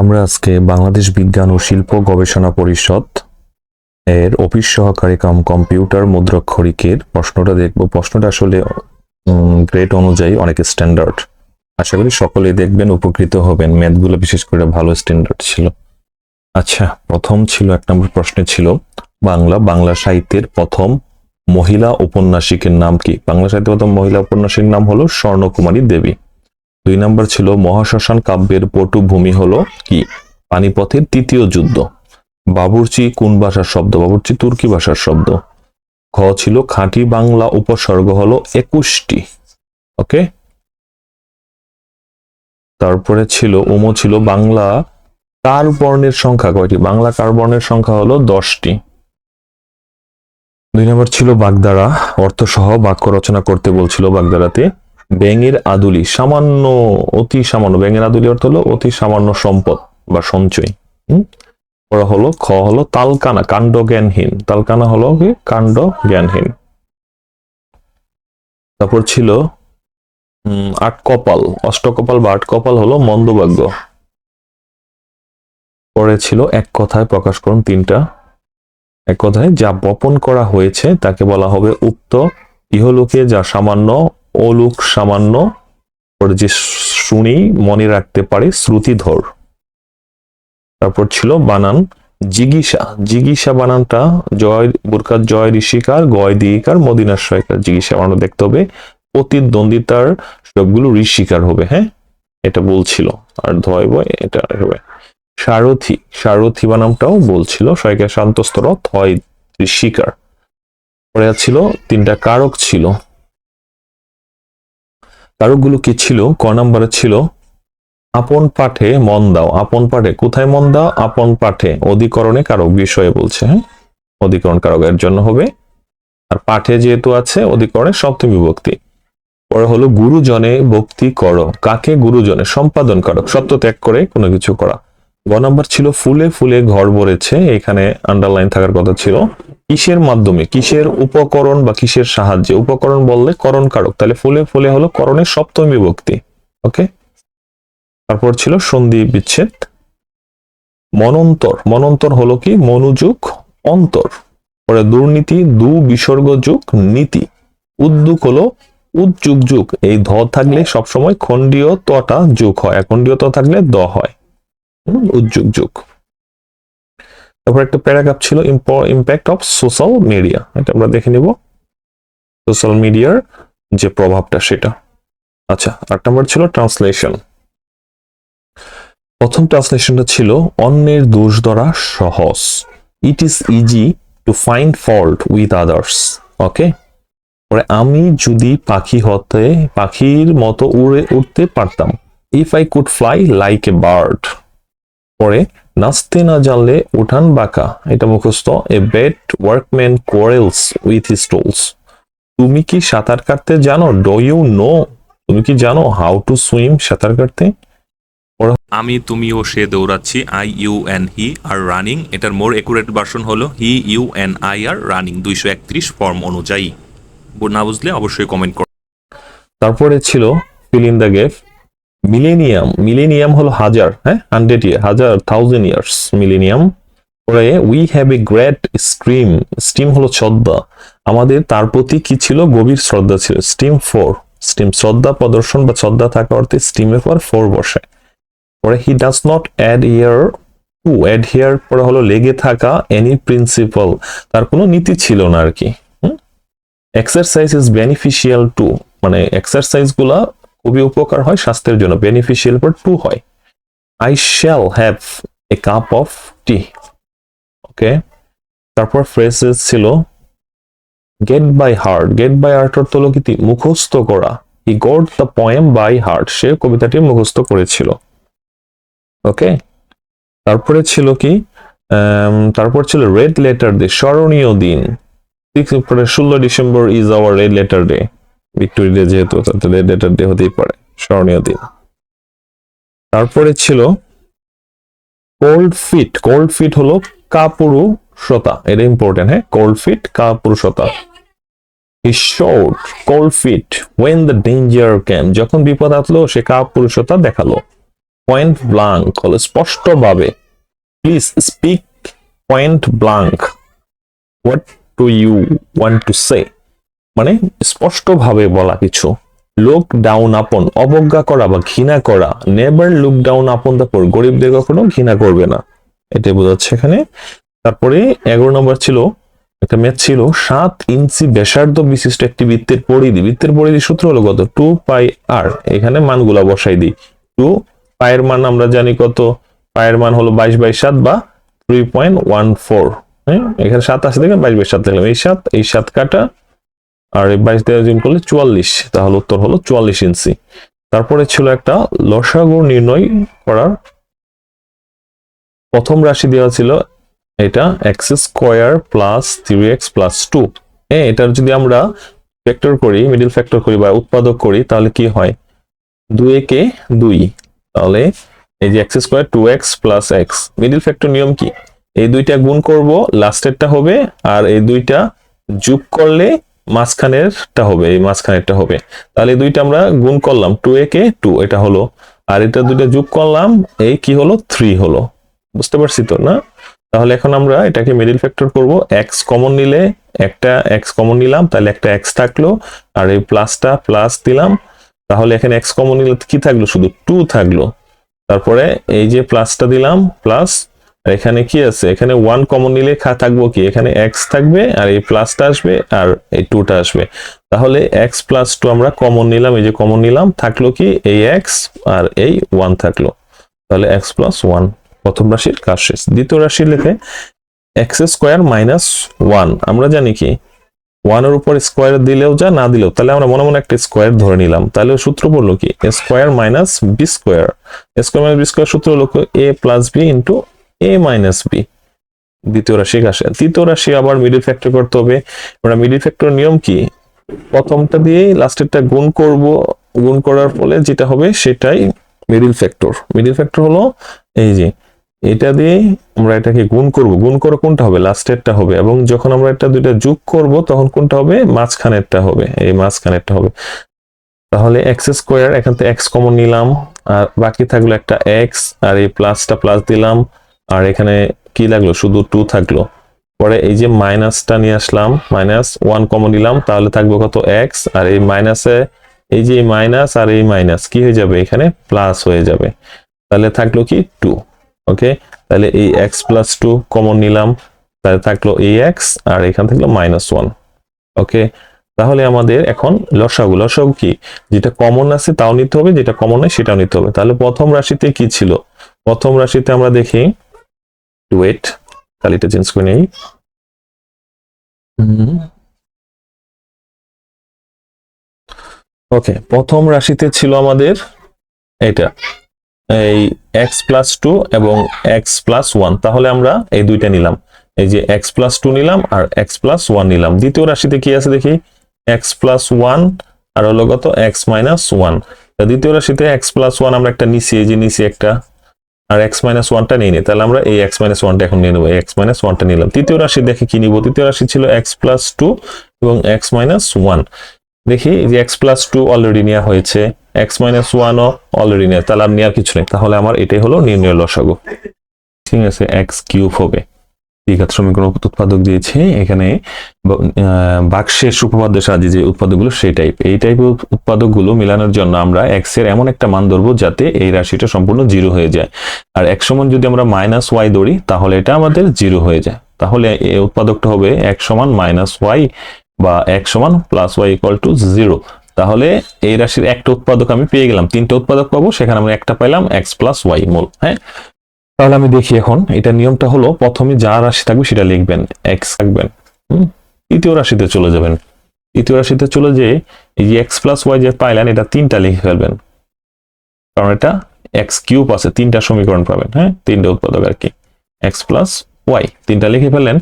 আমরা আজকে বাংলাদেশ বিজ্ঞান ও শিল্প গবেষণা পরিষদ এর অফিস সহকারী কাম কম্পিউটার মুদ্রাক্ষরিকের প্রশ্নটা দেখব। প্রশ্নটা আসলে গ্রেড অনুযায়ী অনেক স্ট্যান্ডার্ড আশা করি সকলেই দেখবেন, উপকৃত হবেন। ম্যাথগুলো বিশেষ করে ভালো স্ট্যান্ডার্ড ছিল। আচ্ছা প্রথম ছিল, এক নম্বর প্রশ্নে ছিল, বাংলা বাংলা সাহিত্যের প্রথম মহিলা উপন্যাসিকের নাম কি? বাংলা সাহিত্যের প্রথম মহিলা উপন্যাসিকের নাম হলো স্বর্ণকুমারী দেবী। দুই নম্বর ছিল মহাশ্মশান কাব্যের পটভূমি হলো কি? পানিপথের তৃতীয় যুদ্ধ। বাবুর্চি কোন ভাষার শব্দ? বাবুর্চি তুর্কি ভাষার শব্দ। খ ছিল খাঁটি বাংলা উপসর্গ হলো একুশটি। ওকে তারপরে ছিল ওমো ছিল বাংলা কার বর্ণের সংখ্যা কয়টি? বাংলা কার বর্ণের সংখ্যা হলো দশটি। দুই নম্বর ছিল বাগদারা। অর্থসহ বাক্য রচনা করতে বলছিল বাগদারাতে। ব্যাঙের আদুলি, সামান্য, অতি সামান্য, ব্যাঙের আদুলি অর্থ হলো অতি সামান্য সম্পদ বা সঞ্চয়। হুম? ওরা হলো খ হলো তালকানা কাণ্ড জ্ঞানহীন তালকানা হলো কাণ্ড জ্ঞানহীন তারপর ছিল আট কপাল। অষ্টকপাল বা আট কপাল হলো মন্দভাগ্য। পরে ছিল এক কথায় প্রকাশ করুন তিনটা। এক কথায় যা বপন করা হয়েছে তাকে বলা হবে উক্ত ইহলোকে যা সামান্য অলোক সামান্য যে শুনি মনে রাখতে পারে, শ্রুতিধর। তারপর ছিল বানান জিগিসা। জিগিসা বানানটা জয়, বুরকার জয় ঋষিকার, গয় দিকার মদিনার সয়কার জিগিসা বানানো দেখতে হবে। প্রতিদ্বন্দ্বিতার সবগুলো ঋষিকার হবে হ্যাঁ? এটা বলছিল। আর ধয় বয় এটা হবে। সারথি সারথি বানামটাও বলছিল। সয়কার শান্তস্তর থয় ঋষিকার। পরে ছিল তিনটা কারক ছিল। কারকগুলো কি ছিল? ক নাম্বারে ছিল, আপন পাঠে মন দাও। আপন পাঠে, কোথায় মন দাও? আপন পাঠে। অধিকরণে কারক বিষয়ে বলছে হ্যাঁ? অধিকরণ কারকের জন্য হবে। আর পাঠে যেহেতু আছে, অধিকরণে সপ্তমী বিভক্তি পরে হলো, গুরুজনে ভক্তি করো। কাকে? গুরুজনে। সম্পাদন করো। সত্য ত্যাগ করে কোনো কিছু করা। গ নাম্বার ছিল ফুলে ফুলে ঘর ভরেছে, এখানে আন্ডারলাইন থাকার কথা ছিল। কিসের মাধ্যমে? কিসের উপকরণ বা কিসের সাহায্যে? উপকরণ বললে করণ কারক। তাহলে ফুলে ফুলে হলো করণের সপ্তম বিভক্তি ওকে তারপর ছিল সন্ধি বিচ্ছেদ। মনন্তর। মনন্তর হলো কি? মনোযোগ, অন্তর। পরে দুর্নীতি, দু বিসর্গ যুগ, নীতি। উদ্যোগ হলো উদ্যুগ যুগ। এই ধ থাকলে সবসময় খণ্ডীয় তটা যুগ হয়। খণ্ডীয় ত থাকলে দ হয়। হুম, উদ্যুগ যুগ তারপর একটা প্যারাগ্রাফ ছিল ইম্প্যাক্ট অফ সোশ্যাল মিডিয়া এটা আমরা দেখে নিব। সোশ্যাল মিডিয়ার যে প্রভাবটা সেটা। আচ্ছা আট নম্বর ছিল ট্রান্সলেশন। প্রথম ট্রান্সলেশনটা ছিল অন্যের দোষ ধরা সহজ। It is easy to find fault with others okay পরে আমি যদি পাখি হতে পাখির মতো উড়ে উঠতে পারতাম। If I could fly like a bird পরে নাচতে না জানলে উঠান বাঁকা। এটা মুখস্থ a bad workman quarrels with his tools তুমি কি সাঁতার কাটতে জানো? ডো ইউ নো তুমি কি জানো হাউ টু সুইম সাঁতার কাটতে? আমি তুমি ও সে দৌড়াচ্ছি। I you and he are running এটার মোর একুরেট ভার্সন হলো he you and I are running দুইশো একত্রিশ ফর্ম অনুযায়ী। না বুঝলে অবশ্যই কমেন্ট করো তারপরে ছিল fill in the gap millennium millennium হলো হাজার হ্যাঁ? হান্ড্রেড ইয়ার হাজার থাউজেন্ড ইয়ার্স মিলেনিয়াম পরে we have a great stream esteem হলো শ্রদ্ধা। আমাদের তার প্রতি কি ছিল? গভীর শ্রদ্ধা ছিল। স্টিম ফোর স্টিম শ্রদ্ধা প্রদর্শন বা শ্রদ্ধা থাকা অর্থে স্টিমের পর ফোর বসে। পরে he does not adhere to adhere পরে হলো লেগে থাকা এনি প্রিন্সিপাল তার কোনো নীতি ছিল না আর কি এক্সারসাইজ ইজ বেনিফিশিয়াল টু মানে এক্সারসাইজগুলা খুবই উপকার হয়, স্বাস্থ্যের জন্য বেনিফিশিয়াল টু হয়। I shall have a cup of tea okay তারপর ফ্রেজেস ছিল get by heart get by heart অর্থ কি? মুখস্থ করা। He got the poem by heart সে কবিতাটি মুখস্থ করেছিল। ওকে তারপরে ছিল কি? তারপর ছিল রেড লেটার ডে স্মরণীয় দিন। ষোলো December is our red letter day victory day যেহেতু রেড লেটার ডে হতেই পারে, স্মরণীয় দিন। তারপরে ছিল কোল্ড ফিট কোল্ড ফিট হলো কাপুরুষতা, এটা ইম্পর্টেন্ট হ্যাঁ? Cold feet কাপুরুষতা। He showed cold feet when the danger came যখন বিপদ আসলো, সে কাপুরুষতা দেখাল। পয়েন্ট ব্লাঙ্ক হলো স্পষ্টভাবে। Please speak point blank what do you want to say মানে স্পষ্টভাবে বলা কিছু। লুক ডাউন আপন, অবজ্ঞা করা বা ঘৃণা করা নেভার লুক ডাউন আপন তারপর গরিবদের কখনো ঘৃণা করবে না। এটাই বোঝাচ্ছে এখানে। তারপরে এগারো নম্বর ছিল, একটা ম্যাথ ছিল, সাত ইঞ্চি ব্যাসার্ধ বিশিষ্ট একটি বৃত্তের পরিধি। বৃত্তের পরিধি সূত্র হলো কত? টু পাই আর এখানে মানগুলা বসাই দিই। টু পায়ের মান আমরা জানি কত? পায়ের মান হলো বাইশ বাই সাত বা থ্রি পয়েন্ট ওয়ান ফোর হ্যাঁ এখানে সাত আছে দেখে বাইশ বাই সাত লিখলাম এই সাত এই সাত কাটা আর বাইশ দিয়ে গুণ করলে চুয়াল্লিশ, তাহলে উত্তর হলো চুয়াল্লিশ ইঞ্চি। তারপরে ছিল একটা লসাগু নির্ণয় করার। প্রথম রাশি দেওয়া ছিল এটা x square plus three x plus two হ্যাঁ এটার যদি আমরা ফ্যাক্টর করি মিডিল ফ্যাক্টর করি বা উৎপাদক করি, তাহলে কি হয়? দুই একে দুই। তাহলে এই যে x square two x plus x middle factor নিয়ম কি? এই দুইটা গুণ করব লাস্টেরটা হবে, আর এই দুইটা যোগ করলে মাঝখানেরটা হবে, এই মাঝখানেরটা হবে। তাহলে দুইটা আমরা গুণ করলাম টু এ কে টু এটা হলো। আর এটা দুইটা যোগ করলাম, এই কি হলো? থ্রি হলো। বুঝতে পারছি তো, না? তাহলে এখন আমরা এটাকে মিডিল ফ্যাক্টর করব। এক্স কমন নিলে একটা এক্স কমন নিলাম, তাহলে একটা এক্স থাকল। আর এই প্লাসটা প্লাস দিলাম। তাহলে এখানে এক্স কমন নিলে কি থাকল? শুধু টু থাকল। তারপরে এই যে প্লাসটা দিলাম প্লাস এখানে কি আছে? এখানে ওয়ান কমন নিলে থাকব কি? এখানে এক্স থাকবে আর এই প্লাসটা আসবে আর এই টুটা আসবে। তাহলে এক্স প্লাস টু আমরা কমন নিলাম। এই যে কমন নিলাম, থাকল কি? এই এক্স আর এই ওয়ান থাকল। তাহলে এক্স প্লাস ওয়ান প্রথম রাশির কাজ শেষ? দ্বিতীয় রাশি লিখে এক্স স্কোয়ার মাইনাস ওয়ান আমরা জানি কি? ওয়ানের উপর স্কোয়ার দিলেও যা, না দিলেও। তাহলে আমরা মনে মনে একটা স্কোয়ার ধরে নিলাম। তাহলে সূত্র বলল কি? Square minus b square square minus b square সূত্র হলো a plus b into a minus b দ্বিতীয় রাশি আসে তৃতীয় রাশি আবার মিডিল ফ্যাক্টর করতে হবে। আমরা মিডিল ফ্যাক্টর নিয়ম কি? প্রথমটা দিয়েই লাস্টেরটা গুণ করব। গুণ করার ফলে যেটা হবে সেটাই মিডিল ফ্যাক্টর মিডিল ফ্যাক্টর হলো এই যে, এটা দিয়ে আমরা এটাকে গুণ করব। গুণ করে কোনটা হবে? লাস্টেরটা হবে। এবং যখন আমরা এটা দুইটা যোগ করব, তখন কোনটা হবে? মাঝখানেরটা হবে। এই মাঝখানেরটা হবে। তাহলে এক্স স্কোয়ার এখান থেকে এক্স কমন নিলাম। আর বাকি থাকল একটা এক্স আর এই প্লাসটা প্লাস দিলাম। আর এখানে কি লাগল? শুধু টু থাকল। পরে এই যে মাইনাসটা নিয়ে আসলাম মাইনাস ওয়ান কমন নিলাম, তাহলে থাকবে কত? এক্স আর এই মাইনাসে এই যে মাইনাস আর এই মাইনাস কি হয়ে যাবে এখানে? প্লাস হয়ে যাবে। তাহলে থাকল কি? টু ওকে তাহলে এই এক্স প্লাস টু কমন নিলাম, তাহলে থাকল এই এক্স আর এখান থাকল মাইনাস ওয়ান ওকে তাহলে আমাদের এখন লসাগু লসাগু কি? যেটা কমন আছে তাও নিতে হবে, যেটা কমন নয় সেটাও নিতে হবে। তাহলে প্রথম রাশিতে কি ছিল? প্রথম রাশিতে আমরা দেখি ওয়েট কালিটা চেঞ্জ করে নেই। ওকে প্রথম রাশিতে ছিল আমাদের এটা এই এক্স প্লাস টু এবং এক্স প্লাস ওয়ান তাহলে আমরা এই দুইটা নিলাম। এই যে এক্স প্লাস টু নিলাম আর এক্স প্লাস ওয়ান নিলাম। দ্বিতীয় রাশিতে কি আছে দেখি? এক্স প্লাস ওয়ান আর হলো কত? এক্স মাইনাস ওয়ান দ্বিতীয় রাশিতে এক্স প্লাস ওয়ান আমরা একটা নিছি, এই যে নিছি একটা। আর এক্স মাইনাস ওয়ানটা নিয়ে নিই তাহলে আমরা এই এক্স মাইনাস ওয়ানটা এখন নিয়ে নেব। এক্স মাইনাস ওয়ানটা নিলাম। তৃতীয় রাশি দেখে কি নিব? তৃতীয় রাশি ছিল এক্স প্লাস টু এবং এক্স মাইনাস ওয়ান দেখি যে এক্স প্লাস টু অলরেডি নেওয়া হয়েছে। এক্স মাইনাস ওয়ানও অলরেডি নেওয়া তাহলে আর নেওয়ার কিছু নেই। তাহলে আমার এটাই হলো নির্ণয় লসাগু। ঠিক আছে এক্স কিউব হবে। দ্বিঘাত সমীকরণ উৎপাদক দিয়েছে। এখানে বাক্সের সুপবাদ্য সাহায্যে যে উৎপাদকগুলো, সেই টাইপ এই টাইপের উৎপাদকগুলো মেলানোর জন্য আমরা এক্সের এমন একটা মান ধরবো যাতে এই রাশিটা সম্পূর্ণ জিরো হয়ে যায়। আর এক সমান যদি আমরা মাইনাস ওয়াই ধরি, তাহলে এটা আমাদের জিরো হয়ে যায়। তাহলে এই উৎপাদকটা হবে এক সমান মাইনাস ওয়াই বা এক সমান plus y equal to zero তাহলে এই রাশির একটা উৎপাদক আমি পেয়ে গেলাম। তিনটা উৎপাদক পাবো, সেখানে আমরা একটা পাইলাম এক্স প্লাস ওয়াই মূল হ্যাঁ? তাহলে আমি দেখি এখন, এটা নিয়মটা হলো প্রথমে যা রাশি থাকবে সেটা লিখবেন এক্স থাকবেন তৃতীয় রাশিতে চলে যাবেন। তৃতীয় রাশিতে চলে যেয়ে এই যে এক্স প্লাস ওয়াই যে পাইলেন, এটা তিনটা লিখে ফেলবেন। কারণ এটা এক্স কিউব আছে, তিনটা সমীকরণ পাবেন হ্যাঁ? তিনটা উৎপাদক আর কি। এক্স প্লাস ওয়াই তিনটা লিখে ফেললেন।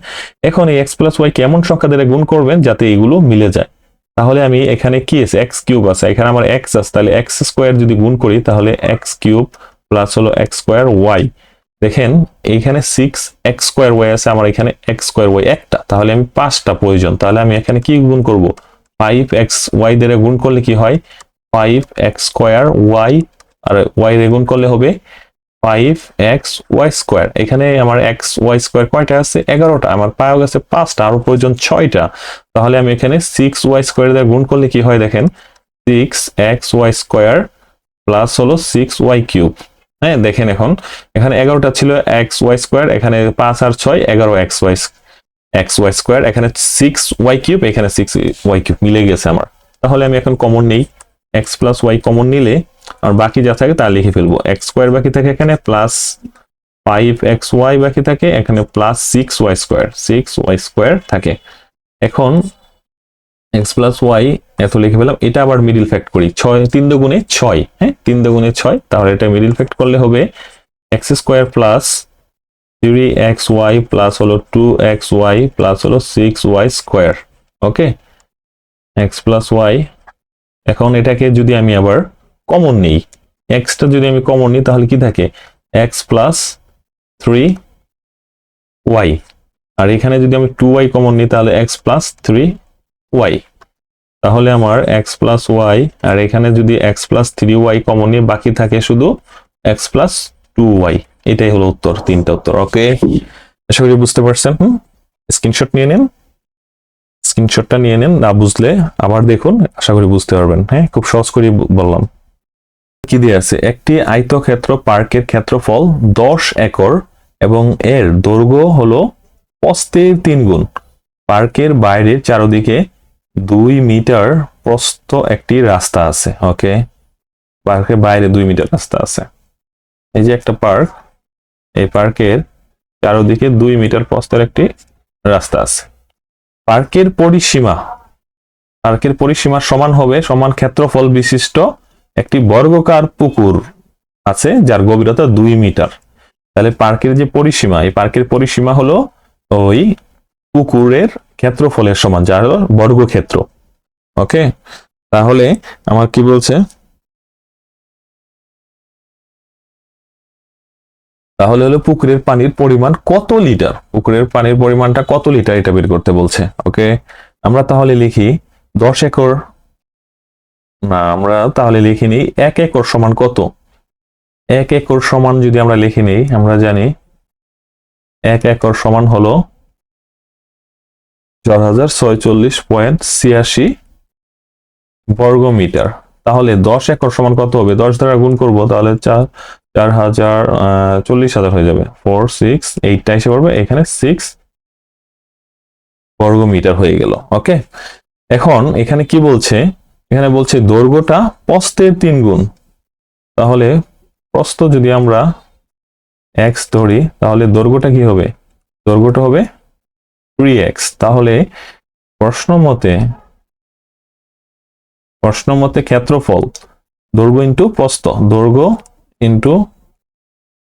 এখন এই এক্স প্লাস ওয়াই কেমন সংখ্যা দ্বারা গুণ করবেন যাতে এগুলো মিলে যায়? তাহলে আমি এখানে কি আছে? এক্স কিউব আছে। এখানে আমার এক্স আছে, তাহলে এক্স স্কোয়ার যদি গুণ করি, তাহলে এক্স কিউব প্লাস হলো এক্স স্কোয়ার ওয়াই দেখেন, এইখানে সিক্স এক্স স্কোয়ার ওয়াই আছে, আমার এখানে এক্স স্কোয়ার ওয়াই একটা। তাহলে আমি পাঁচটা প্রয়োজন। তাহলে আমি এখানে কি গুণ করব? ফাইভ এক্স ওয়াই দ্বারা গুণ করলে কি হয়? ফাইভ এক্স স্কোয়ার ওয়াই আর ওয়াই রে গুণ করলে হবে ফাইভ এক্স ওয়াই স্কোয়ার এখানে আমার এক্স ওয়াই স্কোয়ার কয়টা আছে? এগারোটা। আমার পাওয়া গেছে পাঁচটা, আরও প্রয়োজন ছয়টা। তাহলে আমি এখানে সিক্স ওয়াই স্কোয়ার দিয়ে গুণ করলে কি হয় দেখেন? Six x y square plus হলো সিক্স ওয়াই কিউব হ্যাঁ দেখেন এখন। এখানে এগারোটা ছিল এক্স ওয়াই স্কোয়ার এখানে পাঁচ আর ছয়, এগারো x y x y square এখানে সিক্স ওয়াই কিউব এখানে সিক্স ওয়াই কিউব মিলে গেছে আমার। তাহলে আমি এখন কমন নেই। এক্স প্লাস ওয়াই কমন নিলে আর বাকি যা থাকে তা লিখে ফেলব। এক্স স্কোয়ার বাকি থাকে এখানে প্লাস ফাইভ এক্স ওয়াই বাকি থাকে, এখানে plus six y square six y square থাকে। এখন এক্স প্লাস ওয়াই, এত লিখে ফেলাম এটা আবার মিডিল ফ্যাক্ট করি। ছয়, তিন দুগুণে ছয় হ্যাঁ? তিন দুগুণে ছয়, তাহলে এটা মিডিল ফ্যাক্ট করলে হবে x square plus three x y plus হলো টু এক্স ওয়াই প্লাস হলো six y square, okay? X plus y, এখন এটাকে যদি আমি আবার কমন নিই এক্সটা যদি আমি কমন নিই, তাহলে কি থাকে? এক্স প্লাস থ্রি ওয়াই, আর এখানে যদি আমি টু ওয়াই কমন নিই, তাহলে এক্স প্লাস থ্রি ওয়াই তাহলে আমার এক্স প্লাস ওয়াই আর এখানে যদি x plus three y common নিয়ে বাকি থাকে শুধু এক্স প্লাস টু ওয়াই এটাই হলো উত্তর, তিনটা উত্তর ওকে আশা করি বুঝতে পারছেন, হুম? স্ক্রিনশট নিয়ে নিন। স্ক্রিনশটটা নিয়ে নিন, না বুঝলে আবার দেখুন, আশা করি বুঝতে পারবেন হ্যাঁ? খুব সহজ করে বললাম। কি দিয়ে আছে? একটি আয়তক্ষেত্র পার্কের ক্ষেত্রফল দশ একর এবং এর দৈর্ঘ্য হলো পস্তের তিন গুণ। পার্কের বাইরের চারদিকে দুই মিটার প্রস্থ একটি রাস্তা আছে ওকে পার্কের বাইরে দুই মিটার রাস্তা আছে। এই যে একটা পার্ক, এই পার্কের চারদিকে দুই মিটার প্রস্থের একটি রাস্তা আছে। পার্কের পরিসীমা পার্কের পরিসীমা সমান হবে, সমান ক্ষেত্রফল বিশিষ্ট একটি বর্গকার পুকুর আছে, যার গভীরতা দুই মিটার। তাহলে পার্কের যে পরিসীমা, এই পার্কের পরিসীমা হলো ওই পুকুরের ক্ষেত্রফলের সমান, যার বর্গক্ষেত্র। ওকে তাহলে আমার কি বলছে? তাহলে হলো পুকুরের পানির পরিমাণ কত লিটার? পুকুরের পানির পরিমাণটা কত লিটার এটা বের করতে বলছে। ওকে আমরা তাহলে লিখি দশ একর। না, আমরা তাহলে লিখে নিই এক একর সমান কত? এক একর সমান যদি আমরা লিখে নিই, আমরা জানি এক একর সমান হলো হাজার ছয়চল্লিশ পয়েন্ট ছিয়াশি বর্গ মিটার তাহলে দশ একর সমান কত হবে? দশ দ্বারা গুণ করব, তাহলে চার চার হাজার চল্লিশ হাজার হয়ে যাবে। ফোর সিক্স এইটটা এসে পড়বে, এখানে সিক্স বর্গ মিটার হয়ে গেল ওকে এখন এখানে কি বলছে? এখানে বলছে দৈর্ঘ্যটা প্রস্থের তিন গুণ। তাহলে প্রস্থ যদি আমরা এক্স ধরি, তাহলে দৈর্ঘ্যটা কি হবে? দৈর্ঘ্যটা হবে থ্রি এক্স তাহলে প্রশ্ন মতে ক্ষেত্রফল, দৈর্ঘ্য ইন্টু প্রস্থ, দৈর্ঘ্য ইন্টু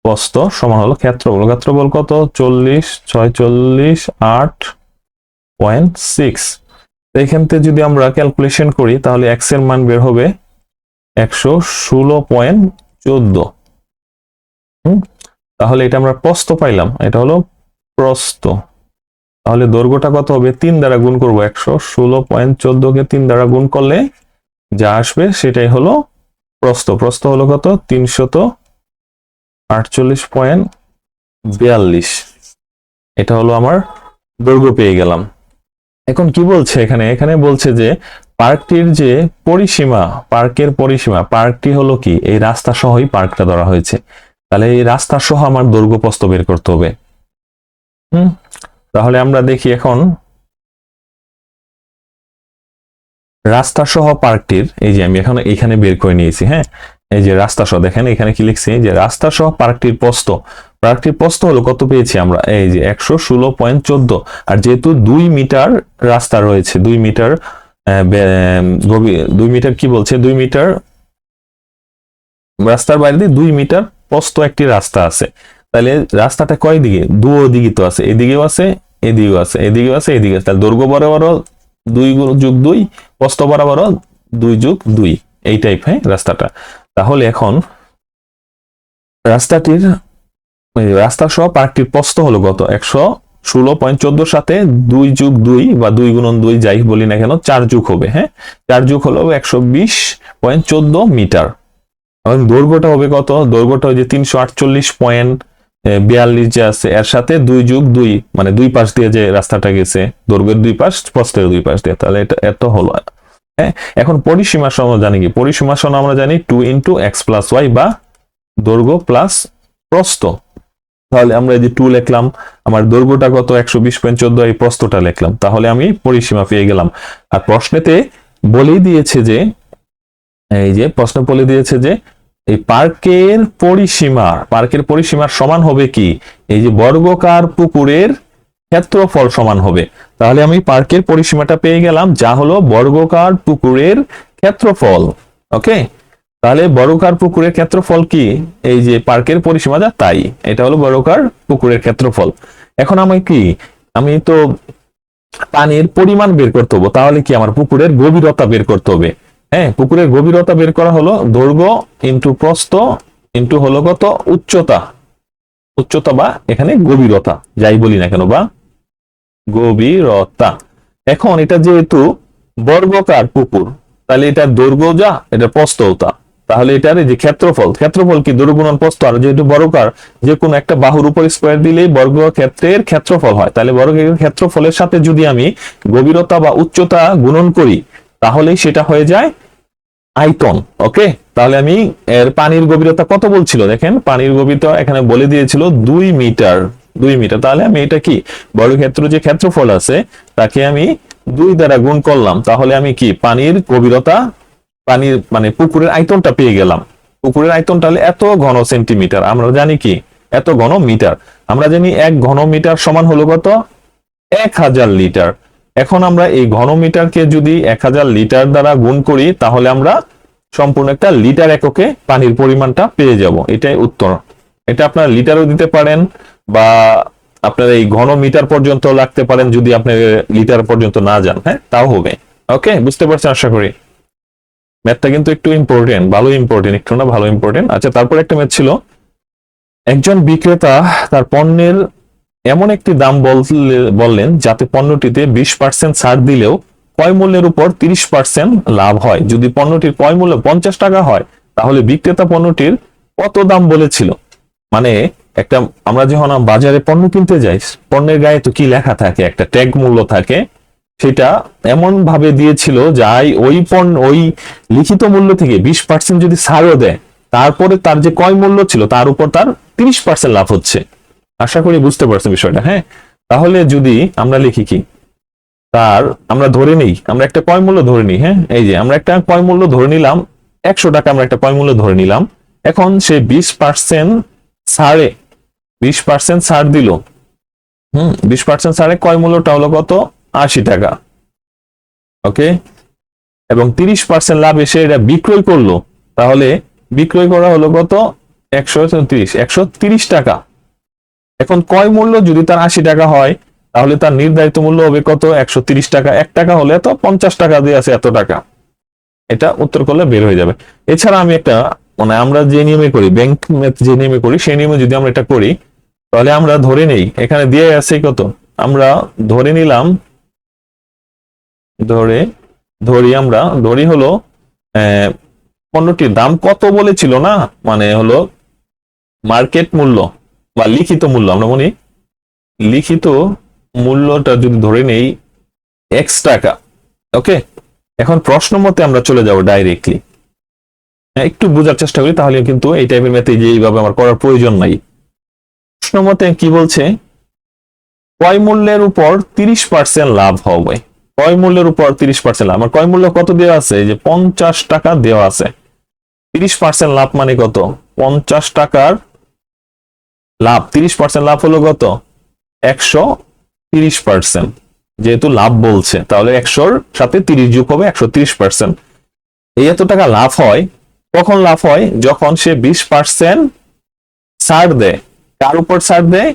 প্রস্থ সমান হলো ক্ষেত্রফল ক্ষেত্রফল কত? চল্লিশ ছয়চল্লিশ আট পয়েন্ট সিক্স এখান থেকে যদি আমরা ক্যালকুলেশন করি, তাহলে এক্সের মান বের হবে একশো ষোলো পয়েন্ট চোদ্দ। তাহলে এটা আমরা প্রস্থ পাইলাম, এটা হলো প্রস্থ। তাহলে দৈর্ঘ্যটা কত হবে? তিন দ্বারা গুণ করব একশো। ষোলো পয়েন্ট চোদ্দকে তিন দ্বারা গুণ করলে যা আসবে সেটাই হলো প্রস্থ। প্রস্থ হলো কত? তিনশত আটচল্লিশ পয়েন্ট বিয়াল্লিশ। এটা হলো আমার দৈর্ঘ্য পেয়ে গেলাম। এখন কি বলছে এখানে? এখানে বলছে যে পার্কটির যে পরিসীমা, পার্কের পরিসীমা, পার্কটি হলো কি? এই রাস্তা সহই পার্কটা ধরা হয়েছে। তাহলে এই রাস্তা সহ আমার দৈর্ঘ্য প্রস্থ বের করতে হবে। হুম? তাহলে আমরা দেখি এখন রাস্তা সহ পার্কটির, এই যে আমি এখন এখানে বের করে নিয়েছি হ্যাঁ? এই যে রাস্তা সহ দেখেন এখানে কি লিখছি? যে রাস্তা সহ পার্কটির প্রস্থ। পার্কটির প্রস্থ হলো কত পেয়েছি আমরা? এই যে একশো ষোলো পয়েন্ট চোদ্দ। আর যেহেতু দুই মিটার রাস্তা রয়েছে, দুই মিটার দুই মিটার কি বলছে? দুই মিটার রাস্তার বাইরে দিয়ে দুই মিটার প্রস্থ একটি রাস্তা আছে। তাহলে রাস্তাটা কয় দিকে দু দিকে তো আছে, এদিকেও আছে এদিকেও আছে এদিকেও আছে এদিকে আছে। তাহলে দৈর্ঘ্য বরাবর দুই যুগ দুই, প্রস্থ বরাবর দুই যুগ দুই। এই টাইপ হ্যাঁ রাস্তাটা। তাহলে এখন রাস্তাটির রাস্তা সহ পার্কটির প্রস্থ হলো গত একশো ষোলো পয়েন্ট চোদ্দোর সাথে দুই যুগ দুই বা দুই গুণন দুই, যাই বলি না কেন, চার যুগ হবে হ্যাঁ? চার যুগ হলো একশো বিশ পয়েন্ট চোদ্দ মিটার। এবং দৈর্ঘ্যটা হবে কত? দৈর্ঘ্যটা যে তিনশো আটচল্লিশ পয়েন্ট বিয়াল্লিশ যে আছে, এর সাথে দুই যুগ, দুই মানে দুই পাশ দিয়ে যে রাস্তাটা গেছে দৈর্ঘ্যের দুই পাশ প্রস্থের দুই পাশ দিয়ে, তাহলে এটা এত হলো হ্যাঁ এখন পরিসীমা সহ জানি কি পরিসীমা সহ আমরা জানি two into x plus y বা দৈর্ঘ্য প্লাস প্রস্থ। তাহলে আমরা এই যে টু লিখলাম, আমার দৈর্ঘ্যটা কত? একশো বিশ পয়েন্ট চোদ্দ, এই প্রস্থটা লিখলাম। তাহলে আমি পরিসীমা পেয়ে গেলাম। আর প্রশ্নেতে বলেই দিয়েছে যে, এই যে, প্রশ্ন বলে দিয়েছে যে এই পার্কের পরিসীমা, পার্কের পরিসীমার সমান হবে কি? এই যে বর্গকার পুকুরের ক্ষেত্রফল সমান হবে। তাহলে আমি পার্কের পরিসীমাটা পেয়ে গেলাম, যা হলো বর্গকার পুকুরের ক্ষেত্রফল, ওকে? তাহলে বর্গকার পুকুরের ক্ষেত্রফল কি? এই যে পার্কের পরিসীমা যা, তাই। এটা হলো বর্গকার পুকুরের ক্ষেত্রফল। এখন আমি কি? আমি তো পানির পরিমাণ বের করতে হবে, তাহলে কি আমার পুকুরের গভীরতা বের করতে হবে? হ্যাঁ পুকুরের গভীরতা বের করা হলো দৈর্ঘ্য ইন্টু প্রস্থ ইন্টু হলো কত? উচ্চতা। উচ্চতা বা এখানে গভীরতা, যাই বলি না কেন, বা গভীরতা। এখন এটা যেহেতু বর্গকার পুকুর, তাহলে এটার দৈর্ঘ্য যা, এটা প্রস্থও তা তাহলে এটার যে ক্ষেত্রফল ক্ষেত্রফল কি? দৈর্ঘ্য গুণন প্রস্থ। আর যেহেতু বর্গকার যে কোনো একটা বাহুর উপর স্কোয়ার দিলেই বর্গ ক্ষেত্রের ক্ষেত্রফল হয়। তাহলে বর্গের ক্ষেত্রফলের সাথে যদি আমি গভীরতা বা উচ্চতা গুণন করি, তাহলেই সেটা হয়ে যায় আয়তন ওকে? তাহলে আমি এর পানির গভীরতা কত বলছিল দেখেন? পানির গভীরতা এখানে বলে দিয়েছিল দুই মিটার দুই মিটার। তাহলে আমি এটা কি? বর্গক্ষেত্র যে ক্ষেত্রফল আছে, তাকে আমি দুই দ্বারা গুণ করলাম। তাহলে আমি কি? পানির গভীরতা, পানির মানে পুকুরের আয়তনটা পেয়ে গেলাম। পুকুরের আয়তনটা এত ঘন সেন্টিমিটার, আমরা জানি কি? এত ঘন মিটার। আমরা জানি এক ঘন মিটার সমান হলো কত? এক হাজার লিটার। এখন আমরা এই ঘনমিটারকে যদি এক হাজার লিটার দ্বারা গুণ করি, তাহলে আমরা সম্পূর্ণ একটা লিটার এককে পানির পরিমাণটা পেয়ে যাব। এটাই উত্তর। এটা আপনার লিটারও দিতে পারেন বা আপনার এই ঘন মিটার পর্যন্ত লাগতে পারেন যদি আপনি লিটার পর্যন্ত না যান। হ্যাঁ তাও হবে। ওকে, বুঝতে পারছেন আশা করি? ম্যাথটা কিন্তু একটু ইম্পর্টেন্ট ভালো ইম্পর্টেন্ট একটু না ভালো ইম্পর্টেন্ট আচ্ছা তারপর একটা ম্যাথ ছিল, একজন বিক্রেতা তার পণ্যের এমন একটি দাম বললে- বললেন, যাতে পণ্যটিতে বিশ পার্সেন্ট ছাড় দিলেও ক্রয় মূল্যের উপর তিরিশ পার্সেন্ট লাভ হয়। যদি পণ্যটির ক্রয় মূল্য পঞ্চাশ টাকা হয়, তাহলে বিক্রেতা পণ্যটির কত দাম বলেছিল? মানে একটা, আমরা যখন বাজারে পণ্য কিনতে যাই, পণ্যের গায়ে তো কি লেখা থাকে? একটা ট্যাগ মূল্য থাকে। সেটা এমন ভাবে দিয়েছিল যাই ওই পণ্য, ওই লিখিত মূল্য থেকে বিশ পার্সেন্ট যদি ছাড়ও দেয়, তারপরে তার যে ক্রয় মূল্য ছিল, তার উপর তার তিরিশ পার্সেন্ট লাভ হচ্ছে। আশা করি বুঝতে পারছেন বিষয়টা হ্যাঁ? তাহলে যদি আমরা লিখি কি? তার, আমরা ধরে নিই, আমরা একটা ক্রয় মূল্য ধরে নিই হ্যাঁ? এই যে, আমরা একটা ক্রয় মূল্য ধরে নিলাম, একশো টাকা আমরা একটা ক্রয় মূল্য ধরে নিলাম। এখন সে বিশ পার্সেন্ট ছাড়ে, বিশ পার্সেন্ট ছাড় দিল। হুম, বিশ পার্সেন্ট ছাড়ে কয় মূল্যটা হলো কত? আশি টাকা। ওকে? এবং তিরিশ পার্সেন্ট লাভ এসে এটা বিক্রয় করল, তাহলে বিক্রয় করা হলো কত? একশো তিরিশ একশো তিরিশ টাকা। এখন কয় মূল্য? যদি তার আশি টাকা হয়, তাহলে তার নির্ধারিত মূল্য হবে কত? একশো টাকা। এক টাকা হলে তো পঞ্চাশ টাকা দিয়ে আছে এত টাকা। এটা উত্তর করলে বের হয়ে যাবে। এছাড়া আমি একটা মানে আমরা যে নিয়মে করি ব্যাংক যে নিয়মে করি, সেই নিয়মে যদি আমরা এটা করি, তাহলে আমরা ধরে নেই। এখানে দিয়ে আছে কত? আমরা ধরে নিলাম, ধরে, ধরি আমরা, ধরি হলো পণ্যটির দাম কত বলেছিল না? মানে হলো মার্কেট মূল্য। বা লিখিত মূল্য, আমরা বলি লিখিত মূল্যটা যদি ধরে নেই এক্স টাকা ওকে এখন প্রশ্ন মতে আমরা চলে যাব ডাইরেক্টলি একটু বোঝার চেষ্টা করি, তাহলে কিন্তু এই টাইপের ম্যাথে যে এইভাবে আমার করার প্রয়োজন নাই। প্রশ্ন মতে কি বলছে? ক্রয় মূল্যের উপর তিরিশ পার্সেন্ট লাভ হবে। ক্রয় মূল্যের উপর তিরিশ পার্সেন্ট লাভ। আমার কয় মূল্য কত দেওয়া আছে? যে পঞ্চাশ টাকা দেওয়া আছে। তিরিশ পার্সেন্ট লাভ মানে কত? পঞ্চাশ টাকার লাভ, তিরিশ পার্সেন্ট লাভ হলো কত? একশো তিরিশ পার্সেন্ট যেহেতু লাভ বলছে, তাহলে একশোর সাথে তিরিশ যোগ হবে একশো তিরিশ পার্সেন্ট এই এত টাকা লাভ হয়, কখন লাভ হয়? যখন সে বিশ পার্সেন্ট ছাড় দেয়। কার উপর ছাড় দেয়?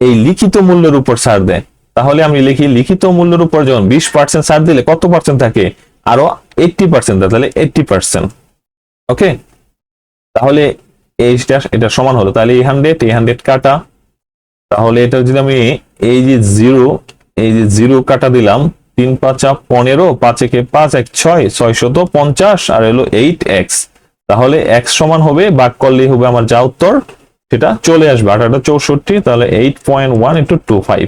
এই লিখিত মূল্যের উপর ছাড় দেয়। তাহলে আমি লিখি, লিখিত মূল্যের উপর যখন বিশ পার্সেন্ট ছাড় দিলে কত পার্সেন্ট থাকে? আরও এইটটি পার্সেন্ট তাহলে এইটটি পার্সেন্ট ওকে তাহলে এইটা এটা সমান হলো। তাহলে এই হান্ড্রেড এই হান্ড্রেড কাটা। তাহলে এটা যদি আমি এই যে জিরো এই যে জিরো কাটা দিলাম, তিন পাঁচা পনেরো, পাঁচ একে পাঁচ, এক ছয় ছয় শত পঞ্চাশ, আর এলো এইট এক্স তাহলে এক্স সমান হবে, বাক করলেই হবে আমার যা উত্তর, সেটা চলে আসবে। আঠারোটা চৌষট্টি, তাহলে eight point one into two five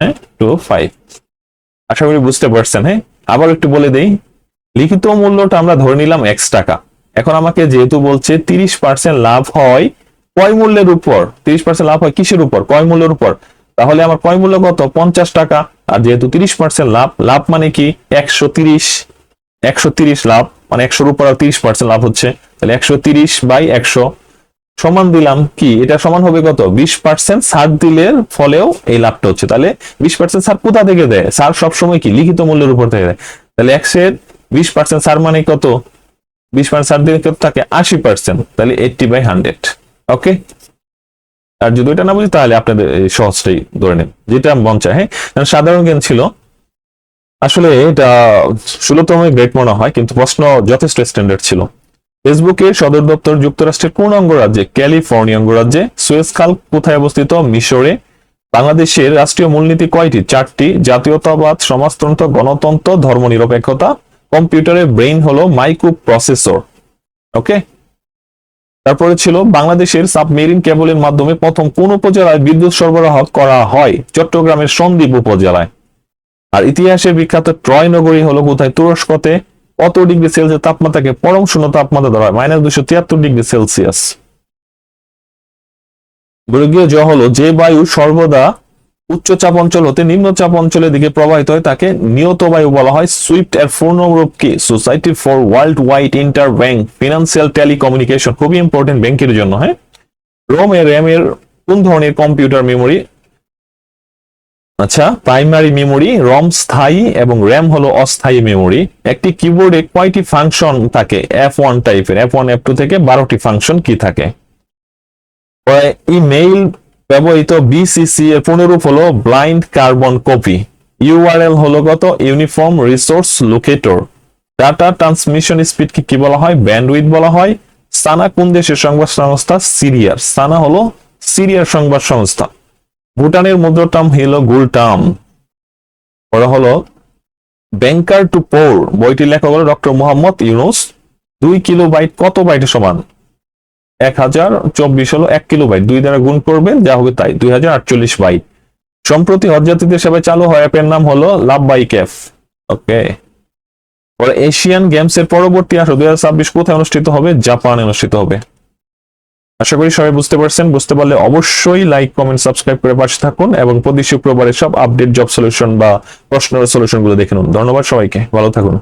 হ্যাঁ টু ফাইভ আশা করি বুঝতে পারছেন হ্যাঁ? আবার একটু বলে দেই। লিখিত মূল্যটা আমরা ধরে নিলাম এক্স টাকা। এখন আমাকে যেহেতু বলছে তিরিশ পার্সেন্ট লাভ হয় কয় মূল্যের উপর, তিরিশ পার্সেন্ট লাভ হয় কিসের উপর? কয় মূল্যের উপর। তাহলে আমার কয় মূল্য কত? পঞ্চাশ টাকা। আর যেহেতু তিরিশ পার্সেন্ট লাভ লাভ মানে কি? একশো তিরিশ। একশো তিরিশ লাভ মানে একশোর উপর আর তিরিশ পার্সেন্ট লাভ হচ্ছে। তাহলে একশো তিরিশ বাই একশো। সমান দিলাম কি? এটা সমান হবে কত? বিশ পার্সেন্ট ছাড় দিলে ফলেও এই লাভটা হচ্ছে। তাহলে বিশ পার্সেন্ট ছাড় কোথা থেকে দেয়? ছাড় সবসময় কি? লিখিত মূল্যের উপর থেকে দেয়। তাহলে একশের বিশ পার্সেন্ট ছাড় মানে কত? বিশ পার্সেন্ট ছাড় দিলে কত থাকে আশি পার্সেন্ট তাহলে এইটটি বাই হান্ড্রেড ওকে আর যদি ওইটা না বুঝি, তাহলে আপনাদের সহজটাই ধরে নেন, যেটা মন চায় হ্যাঁ? সাধারণ জ্ঞান ছিল। আসলে এটা ষোলোতম গ্রেড মনে হয়, কিন্তু প্রশ্ন যথেষ্ট স্ট্যান্ডার্ড ছিল। ফেসবুকের সদর দপ্তর যুক্তরাষ্ট্রের কোন অঙ্গরাজ্যে ক্যালিফোর্নিয়া অঙ্গরাজ্যে সুয়েজ খাল কোথায় অবস্থিত? মিশরে। বাংলাদেশের রাষ্ট্রীয় মূলনীতি কয়টি? চারটি। জাতীয়তাবাদ, সমাজতন্ত্র, গণতন্ত্র, ধর্মনিরপেক্ষতা। কম্পিউটারে ব্রেইন হলো মাইক্রো প্রসেসর ওকে? তারপরে ছিল বাংলাদেশের সাবমেরিন কেবলের মাধ্যমে প্রথম কোন উপজেলায় বিদ্যুৎ সরবরাহ করা হয়? চট্টগ্রামের সন্দ্বীপ উপজেলায়। আর ইতিহাসের বিখ্যাত ট্রয় নগরী হলো কোথায়? তুরস্কতে। কত ডিগ্রি সেলসিয়াস তাপমাত্রাকে পরম শূন্য তাপমাত্রা ধরা হয়? মাইনাস দুশো তিয়াত্তর ডিগ্রি সেলসিয়াস। বর্গীয় জ হলো যে বায়ু সর্বদা উচ্চ চাপ অঞ্চল হতে নিম্ন চাপ অঞ্চলের দিকে প্রবাহিত হয় তাকে নিয়ত বায়ু বলা হয় সুইফট এর পূর্ণরূপ কি? Society for world wide interbank financial telecommunication খুবই ইম্পর্টেন্ট ব্যাংকের জন্য হ্যাঁ? রোম এর র্যাম এর, কোন ধরনের কম্পিউটার মেমোরি আচ্ছা প্রাইমারি মেমোরি রম স্থায়ী এবং র্যাম হলো অস্থায়ী মেমোরি একটি কিবোর্ডে কয়টি ফাংশন থাকে? এফ ওয়ান টাইপের এফ ওয়ান এফ টু থেকে বারোটি ফাংশন কি থাকে? ইমেইল ব্যবহৃত বিসিসি এর পুনরূপ হলো ব্লাইন্ড কার্বন কপি ইউআরএল হলো কত? Uniform resource locator data transmission speed কি বলা হয়? ব্যান্ডউইথ বলা হয়। সানা কোন দেশের সংবাদ সংস্থা? সিরিয়ার। সানা হলো সিরিয়ার সংবাদ সংস্থা। ভুটানের মুদ্রাটাম হলো গুলটাম। ওরা হলো ব্যাংকার টু পোর বইটির লেখক হলো ডক্টর মোহাম্মদ ইউনুস। দুই কিলো বাইট কত বাইটের সমান? এক হাজার চব্বিশ হলো এক কিলো বাইট দুই দ্বারা গুণ করবেন, যা হবে তাই, দুই হাজার আটচল্লিশ বাইট। সম্প্রতি হজযাত্রীদের সেবায় চালু হয় অ্যাপের নাম হলো লাভ বাইক অ্যাপ ওকে। পরে এশিয়ান গেমস এর পরবর্তী আসর, দুই হাজার ছাব্বিশ কোথায় অনুষ্ঠিত হবে? জাপানে অনুষ্ঠিত হবে। আশা করি সবাই বুঝতে পারছেন। বুঝতে পারলে অবশ্যই লাইক, কমেন্ট, সাবস্ক্রাইব করে পাশে থাকুন এবং প্রতি শুক্রবারে সব আপডেট, জব সলিউশন বা প্রশ্নের সলিউশনগুলো দেখে নিন। ধন্যবাদ সবাইকে। ভালো থাকুন।